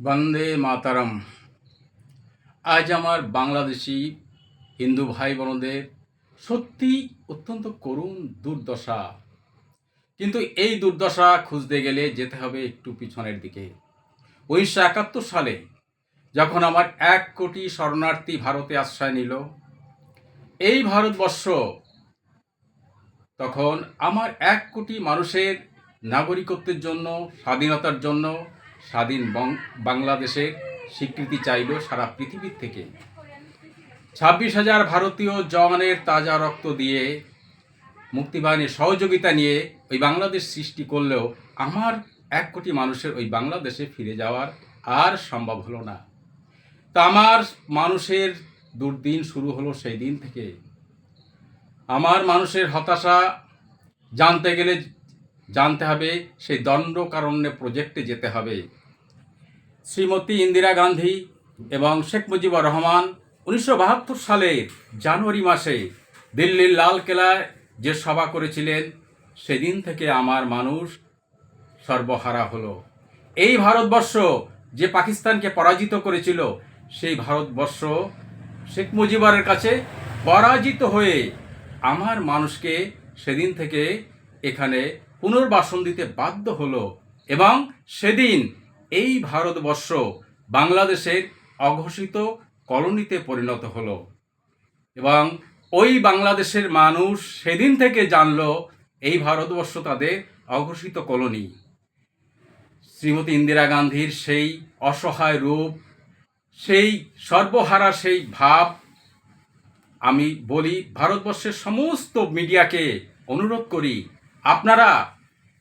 বন্দে মাতারাম। আজ আমার বাংলাদেশি হিন্দু ভাই বোনদের সত্যি অত্যন্ত করুণ দুর্দশা। কিন্তু এই দুর্দশা খুঁজতে গেলে যেতে হবে একটু পিছনের দিকে। উনিশশো একাত্তর সালে যখন আমার এক কোটি শরণার্থী ভারতে আশ্রয় নিল, এই ভারতবর্ষ তখন আমার এক কোটি মানুষের নাগরিকত্বের জন্য, স্বাধীনতার জন্য স্বাধীন বং- বাংলাদেশের স্বীকৃতি চাইল সারা পৃথিবীর থেকে। ছাব্বিশ হাজার ভারতীয় জওয়ানের তাজা রক্ত দিয়ে মুক্তিবাহিনীর সহযোগিতা নিয়ে ওই বাংলাদেশ সৃষ্টি করলেও আমার এক কোটি মানুষের ওই বাংলাদেশে ফিরে যাওয়ার আর সম্ভব হলো না। তা আমার মানুষের দুর্দিন শুরু হলো সেই দিন থেকে। আমার মানুষের হতাশা জানতে গেলে জানতে হবে, সেই দণ্ডকারণ্যে প্রজেক্টে যেতে হবে। শ্রীমতী ইন্দিরা গান্ধী এবং শেখ মুজিবুর রহমান উনিশশো বাহাত্তর সালের জানুয়ারি মাসে দিল্লির লালকেলায় যে সভা করেছিলেন, সেদিন থেকে আমার মানুষ সর্বহারা হলো। এই ভারতবর্ষ যে পাকিস্তানকে পরাজিত করেছিল, সেই ভারতবর্ষ শেখ মুজিবুরের কাছে পরাজিত হয়ে আমার মানুষকে সেদিন থেকে এখানে পুনর্বাসন দিতে বাধ্য হলো এবং সেদিন এই ভারতবর্ষ বাংলাদেশের অঘোষিত কলোনিতে পরিণত হলো। এবং ওই বাংলাদেশের মানুষ সেদিন থেকে জানল, এই ভারতবর্ষ তাদের অঘোষিত কলোনি। শ্রীমতী ইন্দিরা গান্ধীর সেই অসহায় রূপ, সেই সর্বহারা সেই ভাব, আমি বলি ভারতবর্ষের সমস্ত মিডিয়াকে অনুরোধ করি আপনারা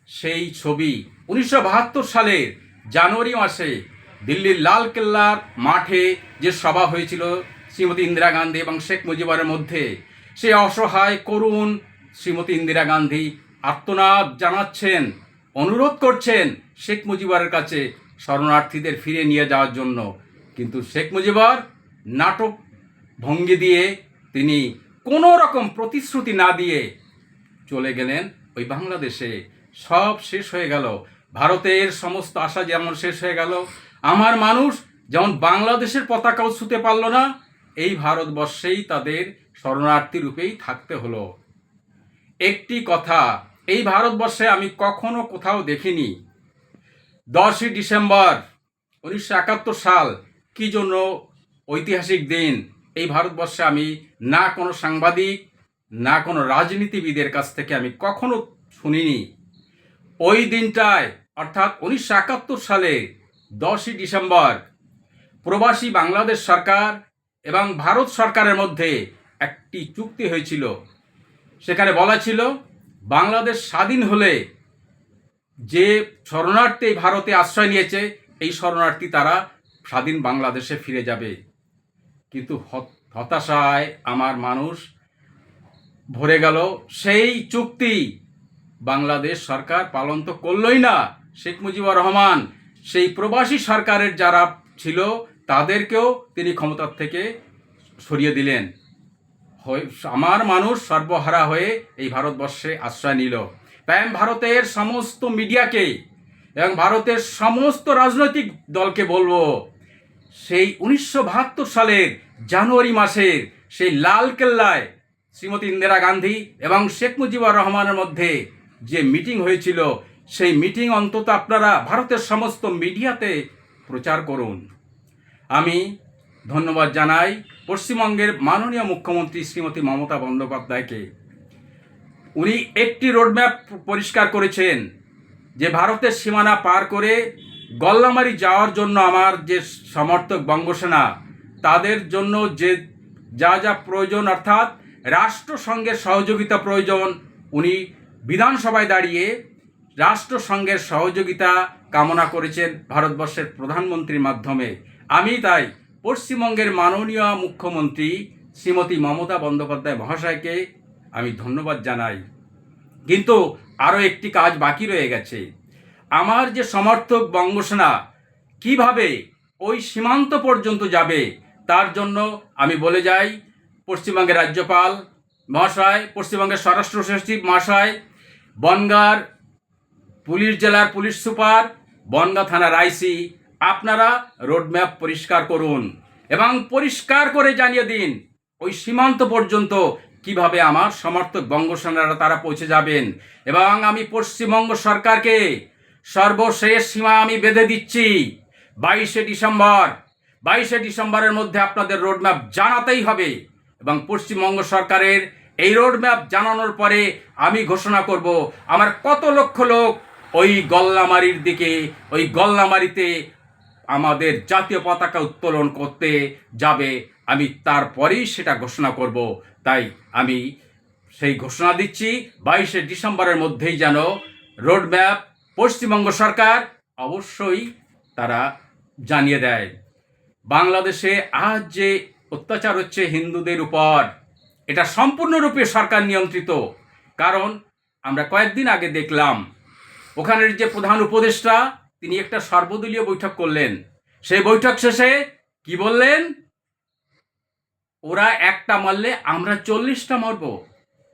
সেই ছবি উনিশশো বাহাত্তর সালের জানুয়ারি মাসে দিল্লির লালকেল্লার মাঠে যে সভা হয়েছিল শ্রীমতী ইন্দিরা গান্ধী এবং শেখ মুজিবুরের মধ্যে, সেই অসহায় করুণ শ্রীমতী ইন্দিরা গান্ধী আত্মনাদ জানাচ্ছেন, অনুরোধ করছেন শেখ মুজিবুরের কাছে শরণার্থীদের ফিরে নিয়ে যাওয়ার জন্য। কিন্তু শেখ মুজিবর নাটক ভঙ্গি দিয়ে তিনি কোনো রকম প্রতিশ্রুতি না দিয়ে চলে গেলেন ওই বাংলাদেশে সব শেষ হয়ে গেল। ভারতের সমস্ত আশা যেমন শেষ হয়ে গেল, আমার মানুষ যেমন বাংলাদেশের পতাকাও ছুতে পারল না, এই ভারতবর্ষেই তাদের শরণার্থী রূপেই থাকতে হলো। একটি কথা, এই ভারতবর্ষে আমি কখনো কোথাও দেখিনি। দশই ডিসেম্বর উনিশশো একাত্তর সাল, কি জন্য ঐতিহাসিক দিন? এই ভারতবর্ষে আমি না কোনো সাংবাদিক না কোনো রাজনীতিবিদের কাছ থেকে আমি কখনো শুনিনি। ওই দিনটায়, অর্থাৎ উনিশশো একাত্তর সালে, দশই ডিসেম্বর, প্রবাসী বাংলাদেশ সরকার এবং ভারত সরকারের মধ্যে একটি চুক্তি হয়েছিল। সেখানে বলা ছিল, বাংলাদেশ স্বাধীন হলে যে শরণার্থী ভারতে আশ্রয় নিয়েছে, এই শরণার্থী তারা স্বাধীন বাংলাদেশে ফিরে যাবে। কিন্তু হত- হতাশায় আমার মানুষ ভরে গেল। সেই চুক্তি বাংলাদেশ সরকার পালন তো করলই না, শেখ মুজিবুর রহমান। সেই প্রবাসী সরকারের যারা ছিল, তাদেরকেও তিনি ক্ষমতার থেকে সরিয়ে দিলেন। আমার মানুষ সর্বহারা হয়ে এই ভারতবর্ষে আশ্রয় নিল। তাই আমি ভারতের সমস্ত মিডিয়াকে এবং ভারতের সমস্ত রাজনৈতিক দলকে বলব, সেই উনিশশো বাহাত্তর সালের জানুয়ারি মাসের সেই লালকেল্লায় শ্রীমতী ইন্দিরা গান্ধী এবং শেখ মুজিবুর রহমানের মধ্যে যে মিটিং হয়েছিল, সেই মিটিং অন্তত আপনারা ভারতের সমস্ত মিডিয়াতে প্রচার করুন। আমি ধন্যবাদ জানাই পশ্চিমবঙ্গের মাননীয় মুখ্যমন্ত্রী শ্রীমতী মমতা বন্দ্যোপাধ্যায়কে। উনি একটি রোডম্যাপ পরিষ্কার করেছেন যে ভারতের সীমানা পার করে গল্লামারি যাওয়ার জন্য আমার যে সমর্থক বঙ্গসেনা, তাদের জন্য যে যা যা প্রয়োজন, অর্থাৎ রাষ্ট্রসংঘের সহযোগিতা প্রয়োজন। উনি বিধানসভায় দাঁড়িয়ে রাষ্ট্রসংঘের সহযোগিতা কামনা করেছেন ভারতবর্ষের প্রধানমন্ত্রীর মাধ্যমে। আমি তাই পশ্চিমবঙ্গের মাননীয় মুখ্যমন্ত্রী শ্রীমতী মমতা বন্দ্যোপাধ্যায় মহাশয়কে আমি ধন্যবাদ জানাই। কিন্তু আরও একটি কাজ বাকি রয়ে গেছে। আমার যে সমর্থক বঙ্গসেনা কীভাবে ওই সীমান্ত পর্যন্ত যাবে, তার জন্য আমি বলে যাই পশ্চিমবঙ্গের রাজ্যপাল মহাশয়, পশ্চিমবঙ্গের স্বরাষ্ট্র সচিব মহাশয়, বনগার পুলিশ জেলার পুলিশ সুপার, বনগাঁ থানার আইসি। আপনারা রোডম্যাপ পরিষ্কার করুন এবং পরিষ্কার করে জানিয়ে দিন ওই সীমান্ত পর্যন্ত কীভাবে আমার সমর্থক বঙ্গসেনারা তারা পৌঁছে যাবেন। এবং আমি পশ্চিমবঙ্গ সরকারকে সর্বশেষ সীমা আমি বেঁধে দিচ্ছি। বাইশে ডিসেম্বর, বাইশে ডিসেম্বরের মধ্যে আপনাদের রোডম্যাপ জানাতেই হবে। এবং পশ্চিমবঙ্গ সরকারের এই রোডম্যাপ জানানোর পরে আমি ঘোষণা করব, আমার কত লক্ষ লোক ওই গল্লামারির দিকে, ওই গল্লামারিতে আমাদের জাতীয় পতাকা উত্তোলন করতে যাবে। আমি তারপরেই সেটা ঘোষণা করব। তাই আমি সেই ঘোষণা দিচ্ছি, বাইশে ডিসেম্বরের মধ্যেই যেন রোডম্যাপ পশ্চিমবঙ্গ সরকার অবশ্যই তারা জানিয়ে দেয়। বাংলাদেশে আজ যে অত্যাচার হচ্ছে হিন্দুদের উপর। এটা সম্পূর্ণরূপে সরকার নিয়ন্ত্রিত। কারণ আমরা কয়েকদিন আগে দেখলাম, ওখানের যে প্রধান উপদেষ্টা, তিনি একটা সর্বদলীয় বৈঠক করলেন। সেই বৈঠক শেষে কি বললেন? ওরা একটা মারলে আমরা চল্লিশটা মারব।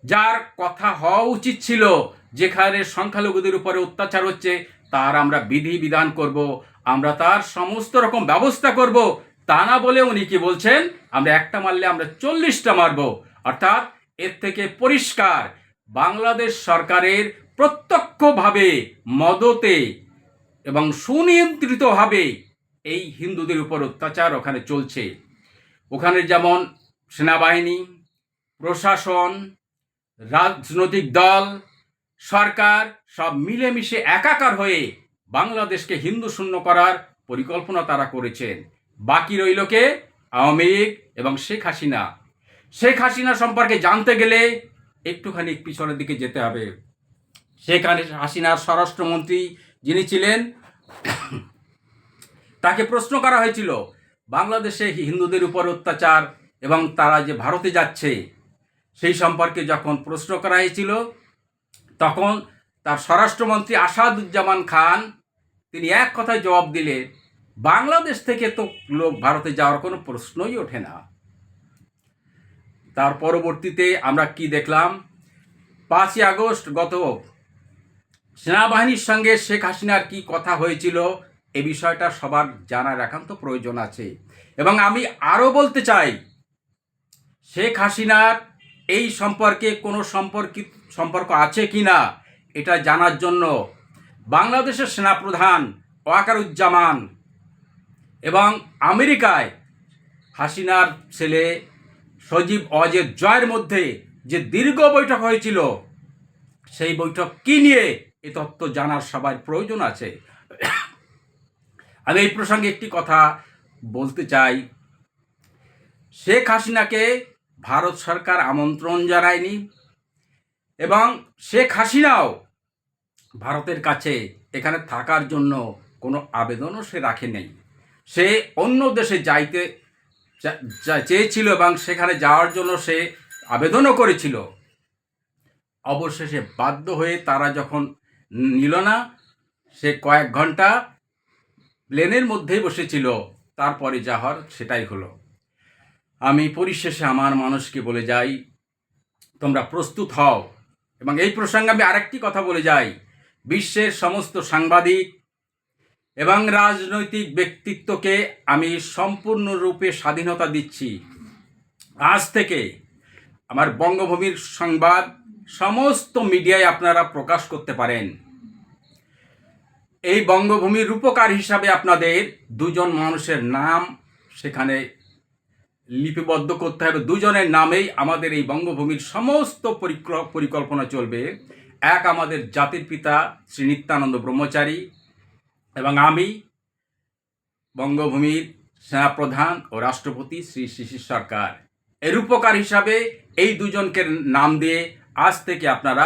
যার কথা হওয়া উচিত ছিল, যেখানে সংখ্যালঘুদের উপরে অত্যাচার হচ্ছে, তার আমরা বিধি বিধান করব, আমরা তার সমস্ত রকম ব্যবস্থা করব তা না বলে উনি কি বলছেন? আমরা একটা মারলে আমরা চল্লিশটা মারব। অর্থাৎ এর থেকে পরিষ্কার, বাংলাদেশ সরকারের প্রত্যক্ষভাবে মদতে এবং সুনিয়ন্ত্রিতভাবে এই হিন্দুদের উপর অত্যাচার ওখানে চলছে। ওখানে যেমন সেনাবাহিনী, প্রশাসন, রাজনৈতিক দল, সরকার সব মিলেমিশে একাকার হয়ে বাংলাদেশকে হিন্দু শূন্য করার পরিকল্পনা তারা করেছেন। বাকি রইল কে? আওয়ামী লীগ এবং শেখ হাসিনা। শেখ হাসিনা সম্পর্কে জানতে গেলে একটুখানি পিছনের দিকে যেতে হবে। শেখ হাসিনার স্বরাষ্ট্রমন্ত্রী যিনি ছিলেন, তাকে প্রশ্ন করা হয়েছিল, বাংলাদেশে হিন্দুদের উপর অত্যাচার এবং তারা যে ভারতে যাচ্ছে, সেই সম্পর্কে যখন প্রশ্ন করা হয়েছিল, তখন তার স্বরাষ্ট্রমন্ত্রী আসাদুজ্জামান খান, তিনি এক কথায় জবাব দিলেন বাংলাদেশ থেকে তো লোক ভারতে যাওয়ার কোনো প্রশ্নই ওঠে না। তার পরবর্তীতে আমরা কি দেখলাম? পাঁচই আগস্ট গত সেনাবাহিনীর সঙ্গে শেখ হাসিনার কি কথা হয়েছিল এ বিষয়টা সবার জানার একান্ত প্রয়োজন আছে। এবং আমি আরও বলতে চাই, শেখ হাসিনার এই সম্পর্কে কোনো সম্পর্কিত সম্পর্ক আছে কি না এটা জানার জন্য বাংলাদেশের সেনাপ্রধান ওয়াকারুজ্জামান এবং আমেরিকায় হাসিনার ছেলে সজীব অজের জয়ের মধ্যে যে দীর্ঘ বৈঠক হয়েছিল, সেই বৈঠক কি নিয়ে এ তত্ত্ব জানার সবার প্রয়োজন আছে? আমি এই প্রসঙ্গে একটি কথা বলতে চাই। শেখ হাসিনাকে ভারত সরকার আমন্ত্রণ জানায়নি এবং শেখ হাসিনাও ভারতের কাছে এখানে থাকার জন্য কোনো আবেদনও সে রাখে নেই সে অন্য দেশে যাইতে চেয়েছিল এবং সেখানে যাওয়ার জন্য সে আবেদনও করেছিল। অবশেষে বাধ্য হয়ে তারা যখন নিল না, সে কয়েক ঘণ্টা প্লেনের মধ্যেই বসেছিল। তারপরে যা হওয়ার সেটাই হলো। আমি পরিশেষে আমার মানুষকে বলে যাই, তোমরা প্রস্তুত হও। এবং এই প্রসঙ্গে আমি আরেকটি কথা বলে যাই। বিশ্বের সমস্ত সাংবাদিক এবং রাজনৈতিক ব্যক্তিত্বকে আমি সম্পূর্ণরূপে স্বাধীনতা দিচ্ছি। আজ থেকে আমার বঙ্গভূমির সংবাদ সমস্ত মিডিয়ায় আপনারা প্রকাশ করতে পারেন। এই বঙ্গভূমির রূপকার হিসাবে আপনাদের দুজন মানুষের নাম সেখানে লিপিবদ্ধ করতে হবে। দুজনের নামেই আমাদের এই বঙ্গভূমির সমস্ত পরিকল্পনা চলবে। এক আমাদের জাতির পিতা শ্রী নিত্যানন্দ ব্রহ্মচারী এবং আমি বঙ্গভূমির সেনাপ্রধান ও রাষ্ট্রপতি শ্রী শিশির সরকার। এর উপকার হিসাবে এই দুজনকে নাম দিয়ে আজ থেকে আপনারা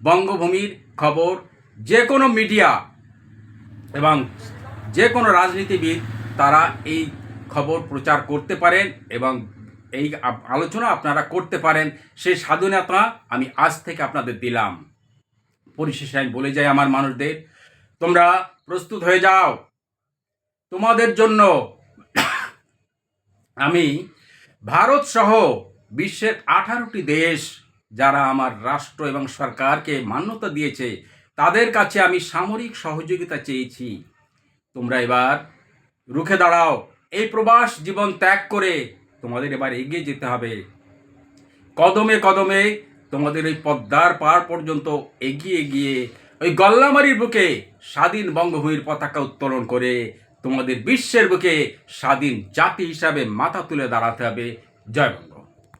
বঙ্গভূমির খবর যে কোনো মিডিয়া এবং যে কোনো রাজনীতিবিদ, তারা এই খবর প্রচার করতে পারেন এবং এই আলোচনা আপনারা করতে পারেন, সেই স্বাধীনতা আমি আজ থেকে আপনাদের দিলাম। পরিশেষে আমি বলে যাই আমার মানুষদের তোমরা প্রস্তুত হয়ে যাও। তোমাদের জন্য আমি ভারত সহ বিশ্বের আঠারোটি দেশ, যারা আমার রাষ্ট্র এবং সরকারকে মান্যতা দিয়েছে, তাদের কাছে আমি সামরিক সহযোগিতা চেয়েছি। তোমরা এবার রুখে দাঁড়াও। এই প্রবাস জীবন ত্যাগ করে তোমাদের এবার এগিয়ে যেতে হবে। কদমে কদমে তোমাদের ওই পদ্মার পার পর্যন্ত এগিয়ে গিয়ে ওই গল্লামারির বুকে স্বাধীন বঙ্গভূমির পতাকা উত্তোলন করে তোমাদের বিশ্বের বুকে স্বাধীন জাতি হিসাবে মাথা তুলে দাঁড়াতে হবে। জয়